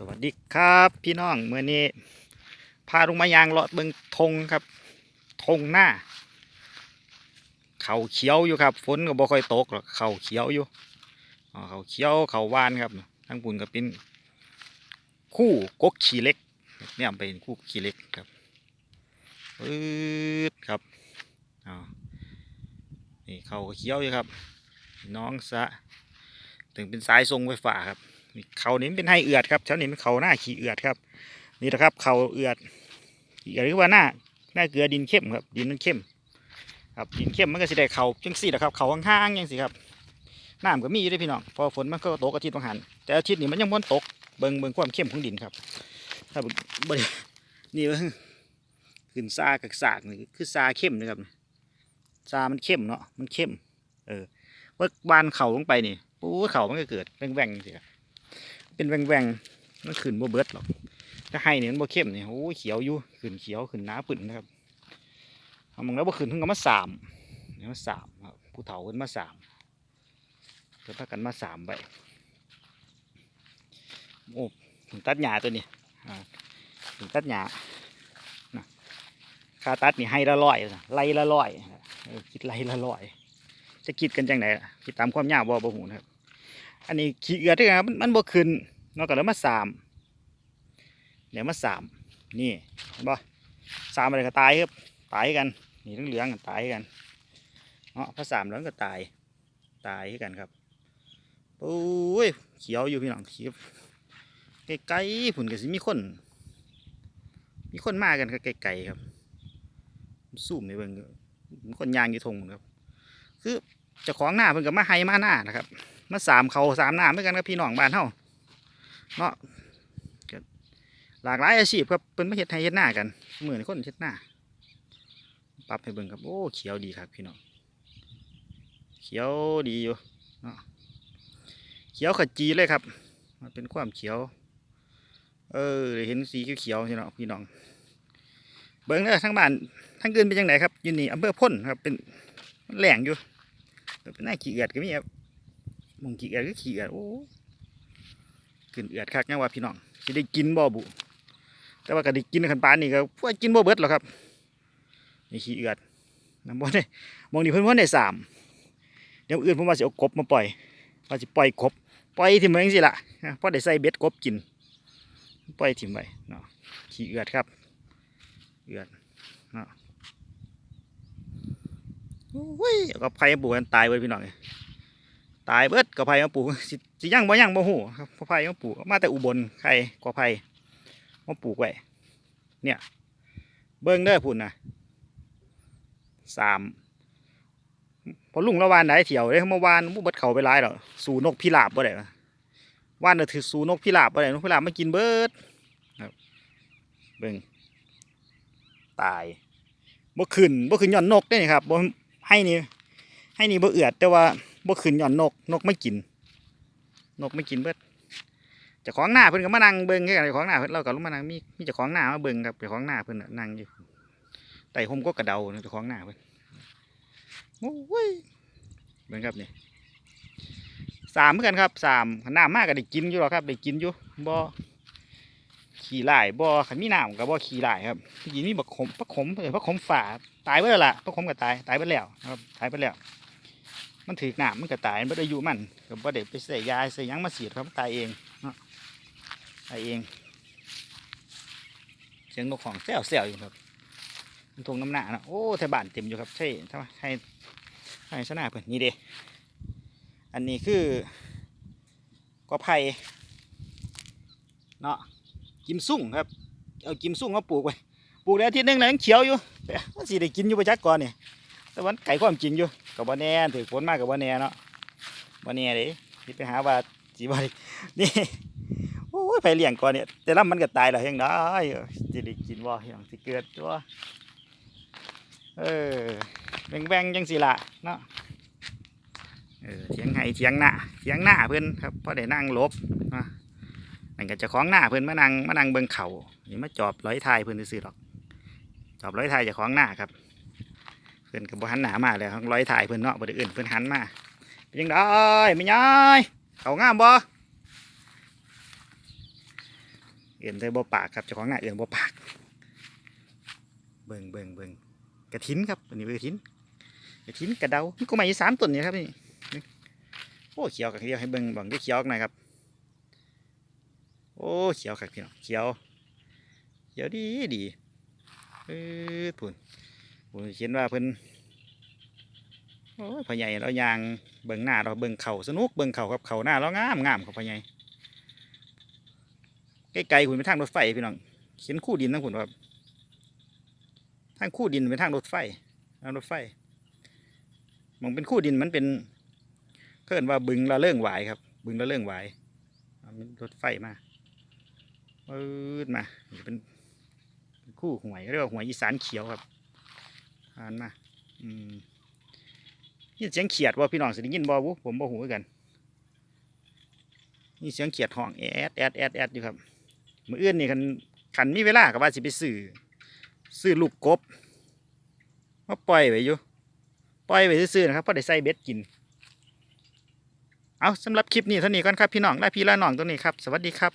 สวัสดีครับพี่น้องเมื่อนี้พาลงมายางเลาะเบิงธงครับธงหน้า เขาเขียวอยู่ครับ ฝนก็บ่ค่อยตกหรอกเขาเขียวอยู่เขาเขียวเขาวานครับทั้งปุ่นก็เป็นคู่กกขี่เล็กเนี่ยเป็นคู่ขี่เล็กครับปื๊ดครับอ๋อนี่เขาเขียวอยู่ครับ น้องสะถึงเป็นสายทรงไฟฟ้าครับ เขานี่เป็นให้เอือดครับแถวนี้เป็นเขาหน้าขี้เอือดครับ นี่นะครับเขาเอือดเอือดหรือว่าหน้าหน้าเกลือดินเข้มครับ ดินมันเข้ม ครับดินเข้มมันก็สิได้เขาจังสี่นะครับ เขาข้างๆยังสิครับน้ำก็มีอยู่ด้วยพี่น้องพอฝนมันก็ตกอาทิตย์บางหันแต่อาทิตย์นี้มันยังม้วนตกเบิ่งเบิ่งความเข้มของดินครับ ถ้าบ่ได้นี่เบิ่งขึ้นซากับสากนี่คือซาเข้มนะครับซามันเข้มเนาะมันเข้ม เออว่าบานเข่าลงไปนี่ปู๊เข่ามันก็เกิดแหว่งๆสิครับ เป็นแหว่งๆมันขึ้นบ่เบิดหรอก ถ้าให้เนี่ยมันบ่เข้มเนี่ยโอ้เขียวอยู่ขึ้นเขียวขึ้นน้าปึ่นนะครับเอามึงแล้วบ่ขึ้นเพิ่งก็มาสามเนี่ยมาสามครับผู้เฒ่าเพิ่นมาสามเพิ่นพากันมาสามไปโอ้ถึงตัดหญ้าตัวนี้อ่าถึงตัดหญ้าค่าตัดนี่ให้ละร้อยไล่ละร้อยคิดไล่ละร้อย จะคิดกันจังไหนคิดตามความยาวบ่บ่หูนะครับ อันนี้ขี้เอือดด้วยครับมันมันบ่ขึ้นนอกจากแล้วมาสามเดี๋ยวมาสามนี่เห็นบ่สามอะไรก็ตายครับตายกันนี่ทั้งเหลืองๆกันตายกันเนาะพอสามแล้วก็ตายตายกันครับโอ้ยเขียวอยู่พี่น้องเขียวไกลๆผุนก็สิมีคน มีคนมากันครับไกลๆครับซูมในเบิ่งคนยางอยู่ทงครับ คือจ้าของหน้าเพิ่นก็มาให้มาหน้านะครับ มาสามเขาสามหน้าเหมือนกันกับพี่น้องบ้านเฮาเนาะหลากหลายอาชีพครับเป็นมาเฮ็ดให้เฮ็ดหน้ากันเหมือนคนเฮ็ดหน้าปรับให้เบิ่งครับโอ้เขียวดีครับพี่น้องเขียวดีอยู่เนาะเขียวขจีเลยครับ มันเป็นความเขียว เออเห็นสีเขียวๆใช่เนาะพี่น้อง เบิ่งเด้อทั้งบ้านทั้งเกินเป็นจังไดครับอยู่นี่อำเภอพ้นครับเป็นแหล่งอยู่เป็นหน้าขี้เอือดก็มีครับ มองขี้เอือดก็ขี้เอือดโอ้ขึ้นเอือดคักยังว่าพี่น้องสิได้กินบ่บุแต่ว่าก็ได้กินขันปานนี่ก็พวกกินบ่เบิดหรอกครับนี่ขี้เอือดน้ำบ่ได้หมองนี่เพิ่นเพิ่นได้สามเดี๋ยวอื่นผมว่าสิเอากบมาปล่อยว่าสิปล่อยกบปล่อยถิ่มไว้จังซี่ล่ะพอได้ใส่เบ็ดกบกิน ปล่อยถิ่มไว้เนาะขี้เอือดครับเอือดเนาะโอ้ยก็ไผมาปลูกกันตายเบิดพี่น้องเอ้ย ตายเบิดกอไผ่มาปลูกสิสิยังบ่ยังบ่ฮู้ครับกอไผ่มาปลูกมาแต่อุบลใครกอไผ่มาปลูกไว้เนี่ยเบิ่งเด้อพุ่นนะสามพอลุงละวานได้เที่ยวเด้เมื่อวานบ่เบิดเขาไปหลายดอกสู่นกพิราบบ่ได้วะวานน่ะถือสู่นกพิราบบ่ได้นกพิราบมากินเบิดครับเบิ่งตายบ่ขึ้นบ่ขึ้นย้อนนกเด้นี่ครับบ่ให้นี่ให้นี่บ่เอือดแต่ว่า บ่ขึ้นหย่อนนกนกไม่กิน นกไม่กินเบิดจ้าของหน้าเพิ่นก็มานั่งเบิ่งคือกันของหน้าเพิ่นเราก็ลงมานั่งมีมีจ้าของหน้ามาเบิ่งครับจ้าของหน้าเพิ่นน่ะนั่งอยู่ไต่ห่มก็กระเดาจ้าของหน้าเพิ่นโอ้ยเบิ่งครับนี่สามเหมือนกันครับสามหน้ามากก็ได้กินอยู่หรอกครับได้กินอยู่บ่ขี่ไล่บ่ขันมีหน้ำก็บ่ขี่ไล่ครับที่จริงมีบักขมบักขมเออบักขมฝาตายไปแล้วล่ะบักขมก็ตายตายไปแล้วนะครับตายไปแล้ว มันถือหนามมันก็ตายมันบ่ได้อายุมันก็บ่ได้ไปใส่ยาใส่ยังมาฉียดครับมันตายเองเนาะตายเองเสียงนกของแซวแซวอยู่ครับมันทงน้ำหนาเนาะโอ้แถวบ้านเต็มอยู่ครับใช่ทำไมให้ให้ชนะเพิ่นนี่เด้อันนี้คือกอไผ่เนาะกิมซุ่งครับเอากิมซุ่งมาปลูกไว้ปลูกได้อาทิตย์หนึงแล้วยังเขียวอยู่แต่ว่าสิได้กินอยู่ประจักก่อนเนี่ย แต่วันไก่ความจริงอยู่กับบ่แน่ถือฝนมากกับบ่แน่เนาะบ่แน่เด้ที่ไปหาว่าสิบ่ได้นี่โอ้ยไปเลี้ยงก่อนเนี่ยแต่ละมันก็ตายแล้วยังได้สิได้กินบ่ยังสิเกิดตัวเออแบ่งแบ่งๆจังสิละเนาะเออเถียงไห้เถียงหน้าเถียงหน้าเพิ่อนครับพอได้นั่งลบนะนั่นก็จะของหน้าเพิ่อนมานั่งมานั่งเบิ่งเขานี่มาจอบร้อยทายเพิ่อนซื่อๆดอก จอบร้อยทายจะของหน้าครับ เพื่อนกับบ่หันหนามาเลยร้อยถ่ายเพื่อนเนาะบ่ได้อื่นเพื่อนหันมาเป็นยังได้ไม่ย้ายเขางามบ่เอื่นใส่บ่ปากครับเจ้าของหน้าเอื่นบ่ปาก เบิ่งเบิ่งเบิ่งกระถินครับอันนี้กระถินกระถินกระเดานี่ก็มาอีสามต้นนี่ครับนี่โอ้เขียวกับเดียวให้เบิ่งบังได้เขียวหน่อยครับ โอ้เขียวครับพี่น้องเขียวเขียวดีดีเออพุ่น ผมเขียนว่าเพิ่นโอ้ยพ่อใหญ่เรายางเบิ่งหน้าเราเบิ่งเข่าสนุกเบิ่งเข่าครับเข่าหน้าเรางามงามครับพ่อใหญ่ไกลๆคุณไปทางรถไฟพี่น้องเขียนคู่ดินทั้งคุณครับทางคู่ดินเป็นทางรถไฟทางรถไฟมองเป็นคู่ดินมันเป็นเกินว่าบึงละเลื่องหวายครับ บึงละเลื่องหวายเอามันรถไฟมาปืดมาเป็นเป็นคู่หวยเรียกว่าหวยอีสานเขียวครับ อ่านมาอืมนี่เสียงเขียดว่าพี่น้องสิได้ยินบ่บุผมบ่หูกันนี่เสียงเขียดห้องแอดแอดแอดแอดอยู่ครับมืออื่นนี่คันคันมีเวลาก็ว่าสิไปซื้อซื้อลูกกบมาปล่อยไว้อยู่ปล่อยไว้ซื่อๆนะครับเพราะได้ใส่เบ็ดกิน เอาสำหรับคลิปนี้เท่านี้ก่อนครับพี่น้องและพี่ละน้องตัวนี้ครับ สวัสดีครับ